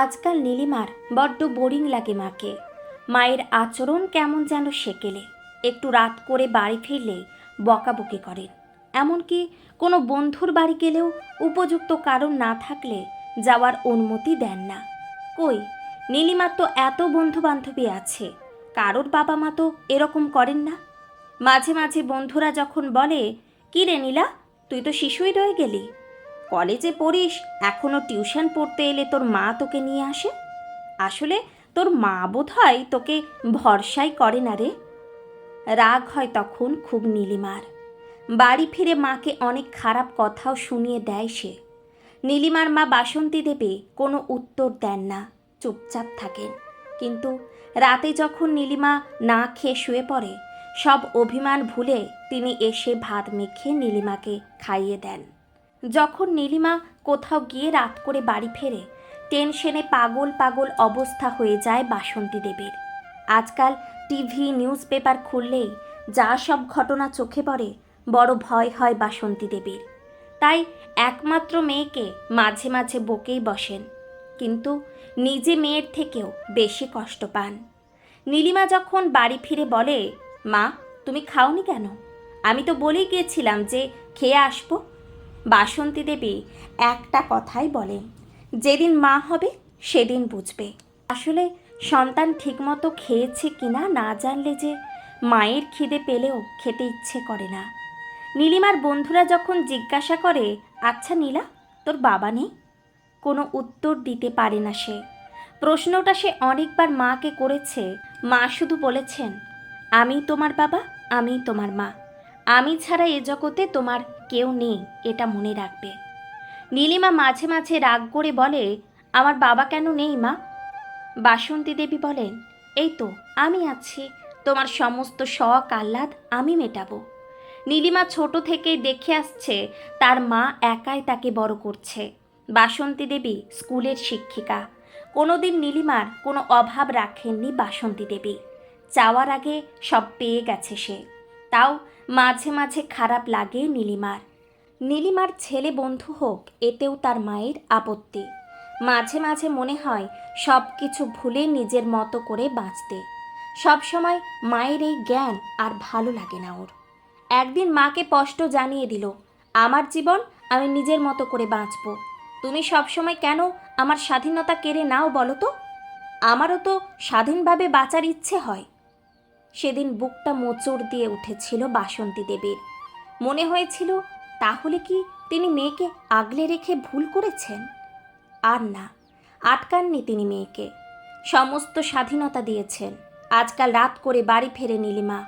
আজকাল নীলিমার বড্ড বোরিং লাগে মাকে। মায়ের আচরণ কেমন যেন সেকেলে। একটু রাত করে বাড়ি ফিরলে বকাবকি করেন। এমনকি কোনো বন্ধুর বাড়ি গেলেও উপযুক্ত কারণ না থাকলে যাওয়ার অনুমতি দেন না। কই, নীলিমার তো এত বন্ধু বান্ধবী আছে, কারোর বাবা মা তো এরকম করেন না। মাঝে মাঝে বন্ধুরা যখন বলে, কি রে নীলা, তুই তো শিশুই রয়ে গেলি। কলেজে পড়িস এখনও টিউশন পড়তে এলে তোর মা তোকে নিয়ে আসে? আসলে তোর মা বোধ হয় তোকে ভরসাই করে না রে। রাগ হয় তখন খুব নীলিমার। বাড়ি ফিরে মাকে অনেক খারাপ কথাও শুনিয়ে দেয় সে। নীলিমার মা বাসন্তী দেবী কোনো উত্তর দেন না, চুপচাপ থাকেন। কিন্তু রাতে যখন নীলিমা না খেয়ে শুয়ে পড়ে, সব অভিমান ভুলে তিনি এসে ভাত মেখে নীলিমাকে খাইয়ে দেন। যখন নীলিমা কোথাও গিয়ে রাত করে বাড়ি ফেরে, টেনশনে পাগল পাগল অবস্থা হয়ে যায় বাসন্তী দেবীর। আজকাল টিভি নিউজ পেপার খুললেই যা সব ঘটনা চোখে পড়ে, বড় ভয় হয় বাসন্তী দেবীর। তাই একমাত্র মেয়েকে মাঝে মাঝে বকেই বসেন, কিন্তু নিজে মেয়ের থেকেও বেশি কষ্ট পান। নীলিমা যখন বাড়ি ফিরে বলে, মা, তুমি খাওনি কেন? আমি তো বলেই গিয়েছিলাম যে খেয়ে আসব। বাসন্তী দেবী একটা কথাই বলেন যেদিন মা হবে, সেদিন বুঝবে। আসলে সন্তান ঠিকমতো খেয়েছে কিনা না জানলে যে মায়ের খিদে পেলেও খেতে ইচ্ছে করে না। নীলিমার বন্ধুরা যখন জিজ্ঞাসা করে আচ্ছা নীলা, তোর বাবা নেই? কোনো উত্তর দিতে পারে না সে। প্রশ্নটা সে অনেকবার মাকে করেছে। মা শুধু বলেছেন, আমি তোমার বাবা, আমি তোমার মা। আমি ছাড়া এ জগতে তোমার কেউ নেই, এটা মনে রাখবে। নীলিমা মাঝে মাঝে রাগ করে বলে, আমার বাবা কেন নেই মা? বাসন্তী দেবী বলেন, এই তো, আমি আছি। তোমার সমস্ত শখ, আহ্লাদ আমি মেটাবো। নীলিমা ছোট থেকেই দেখে আসছে, তার মা একাই তাকে বড় করছে। বাসন্তী দেবী স্কুলের শিক্ষিকা। কোনোদিন নীলিমার কোনো অভাব রাখেননি বাসন্তী দেবী। চাওয়ার আগে সব পেয়ে গেছে সে। তাও মাঝে মাঝে খারাপ লাগে নীলিমার। নীলিমার ছেলে বন্ধু হোক, এতেও তার মায়ের আপত্তি। মাঝে মাঝে মনে হয়, সব কিছু ভুলে নিজের মতো করে বাঁচতে। সবসময় মায়ের এই জ্ঞান আর ভালো লাগে না ওর। একদিন মাকে স্পষ্ট জানিয়ে দিল, আমার জীবন আমি নিজের মতো করে বাঁচব। তুমি সবসময় কেন আমার স্বাধীনতা কেড়ে নাও বলো তো? আমারও তো স্বাধীনভাবে বাঁচার ইচ্ছে হয়। সেদিন বুকটা মোচড় দিয়ে উঠেছিল বাসন্তী দেবীর। মনে হয়েছিল তাহলে কি তিনি মেয়েকে আগলে রেখে ভুল করেছেন? আর না, আটকাননি তিনি মেয়েকে। সমস্ত স্বাধীনতা দিয়েছেন। আজকাল রাত করে বাড়ি ফেরে নীলিমা।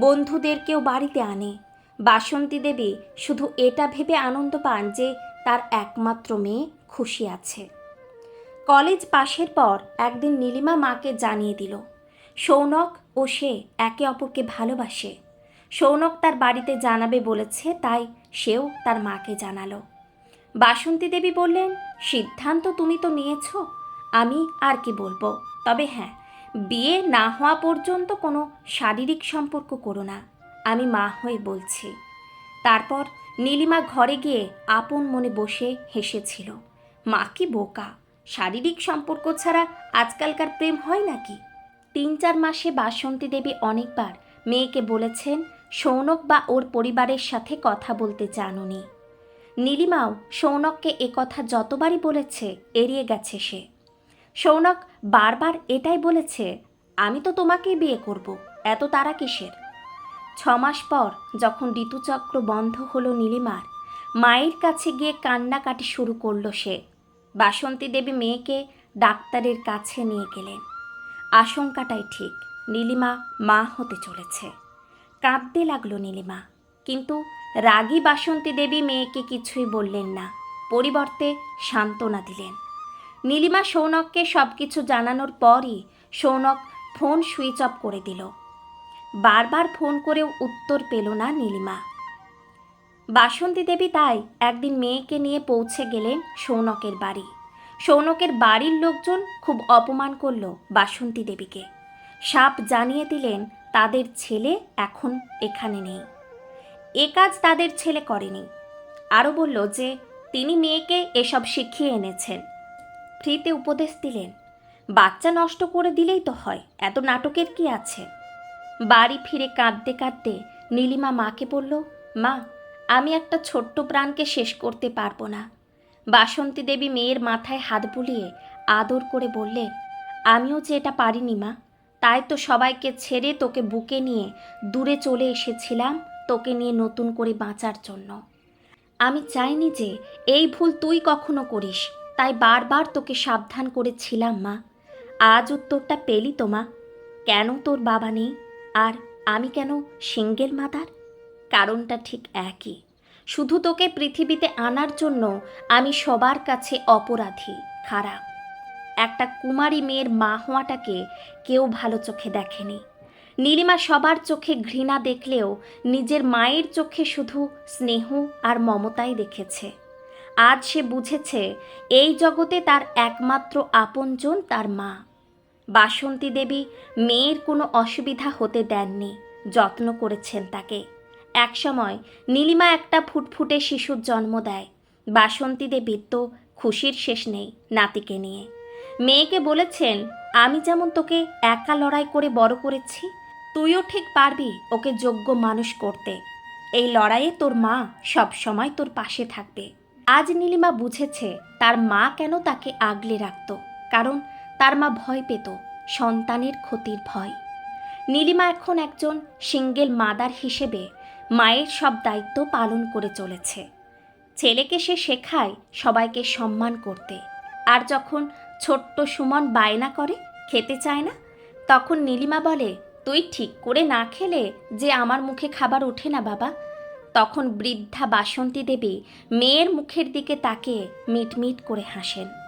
বন্ধুদেরকেও বাড়িতে আনে। বাসন্তী দেবী শুধু এটা ভেবে আনন্দ পান যে তার একমাত্র মেয়ে খুশি আছে। কলেজ পাশের পর একদিন নীলিমা মাকে জানিয়ে দিল, সৌনক ও সে একে অপরকে ভালোবাসে। সৌনক তার বাড়িতে জানাবে বলেছে, তাই সেও তার মাকে জানালো। বাসন্তী দেবী বললেন, সিদ্ধান্ত তুমি তো নিয়েছ, আমি আর কি বলব। তবে হ্যাঁ বিয়ে না হওয়া পর্যন্ত কোনো শারীরিক সম্পর্ক করো না, আমি মা হয়ে বলছি। তারপর নীলিমা ঘরে গিয়ে আপন মনে বসে হেসেছিল, মা কি বোকা, শারীরিক সম্পর্ক ছাড়া আজকালকার প্রেম হয় নাকি? তিন চার মাসে বাসন্তী দেবী অনেকবার মেয়েকে বলেছেন সৌনক বা ওর পরিবারের সাথে কথা বলতে চান উনি নীলিমাও সৌনককে এ কথা যতবারই বলেছে, এড়িয়ে গেছে সে। সৌনক বারবার এটাই বলেছে, আমি তো তোমাকেই বিয়ে করব, এত তারা কিসের? ছমাস পর যখন ঋতুচক্র বন্ধ হলো নীলিমার, মায়ের কাছে গিয়ে কান্নাকাটি শুরু করল সে। বাসন্তী দেবী মেয়েকে ডাক্তারের কাছে নিয়ে গেলেন। আশঙ্কাটাই ঠিক, নীলিমা মা হতে চলেছে। কাঁদতে লাগল নীলিমা। কিন্তু রাগী বাসন্তী দেবী মেয়েকে কিছুই বললেন না। পরিবর্তে সান্ত্বনা দিলেন। নীলিমা সৌনককে সব কিছু জানানোর পরই সৌনক ফোন সুইচ অফ করে দিল। বারবার ফোন করেও উত্তর পেল না নীলিমা। বাসন্তী দেবী তাই একদিন মেয়েকে নিয়ে পৌঁছে গেলেন সৌনকের বাড়ি। সৌনকের বাড়ির লোকজন খুব অপমান করল বাসন্তী দেবীকে। সাপ জানিয়ে দিলেন তাদের ছেলে এখন এখানে নেই। এ কাজ তাদের ছেলে করেনি। আরও বলল যে, তিনি মেয়েকে এসব শিখিয়ে এনেছেন। ফ্রিতে উপদেশ দিলেন। বাচ্চা নষ্ট করে দিলেই তো হয়, এত নাটকের কি আছে? বাড়ি ফিরে কাঁদতে কাঁদতে নীলিমা মাকে বলল, মা, আমি একটা ছোট্ট প্রাণকে শেষ করতে পারব না। বাসন্তী দেবী মেয়ের মাথায় হাত বুলিয়ে আদর করে বললেন, আমিও যে এটা পারিনি, মা তাই তো সবাইকে ছেড়ে তোকে বুকে নিয়ে দূরে চলে এসেছিলাম, তোকে নিয়ে নতুন করে বাঁচার জন্য। আমি চাইনি যে এই ভুল তুই কখনো করিস, তাই বারবার তোকে সাবধান করেছিলাম, মা। আজ উত্তরটা পেলি তো, মা। কেন তোর বাবা নেই? আর আমি কেন সিঙ্গেল মাদার? কারণটা ঠিক একই। শুধু তোকে পৃথিবীতে আনার জন্য আমি সবার কাছে অপরাধী, খারাপ। একটা কুমারী মেয়ের মা হওয়াটাকে কেউ ভালো চোখে দেখেনি। নীলিমা সবার চোখে ঘৃণা দেখলেও নিজের মায়ের চোখে শুধু স্নেহ আর মমতাই দেখেছে। আজ সে বুঝেছে এই জগতে তার একমাত্র আপনজন তার মা। বাসন্তী দেবী মেয়ের কোনো অসুবিধা হতে দেননি, যত্ন করেছেন তাকে। একসময় নীলিমা একটা ফুটফুটে শিশুর জন্ম দেয়। বাসন্তী দেবীর তো খুশির শেষ নেই নাতিকে নিয়ে। মেয়েকে বলেছেন, আমি যেমন তোকে একা লড়াই করে বড় করেছি, তুইও ঠিক পারবি ওকে যোগ্য মানুষ করতে। এই লড়াইয়ে তোর মা সব সময় তোর পাশে থাকবে। আজ নীলিমা বুঝেছে তার মা কেন তাকে আগলে রাখত, কারণ তার মা ভয় পেত সন্তানের ক্ষতির ভয়। নীলিমা এখন একজন সিঙ্গেল মাদার হিসেবে মায়ের সব দায়িত্ব পালন করে চলেছে। ছেলেকে সে শেখায় সবাইকে সম্মান করতে। আর যখন ছোট্ট সুমন বায়না করে, খেতে চায় না? তখন নীলিমা বলে, তুই ঠিক করে না খেলে যে আমার মুখে খাবার ওঠে না বাবা। তখন বৃদ্ধা বাসন্তী দেবী মেয়ের মুখের দিকে তাকে মিটমিট করে হাসেন।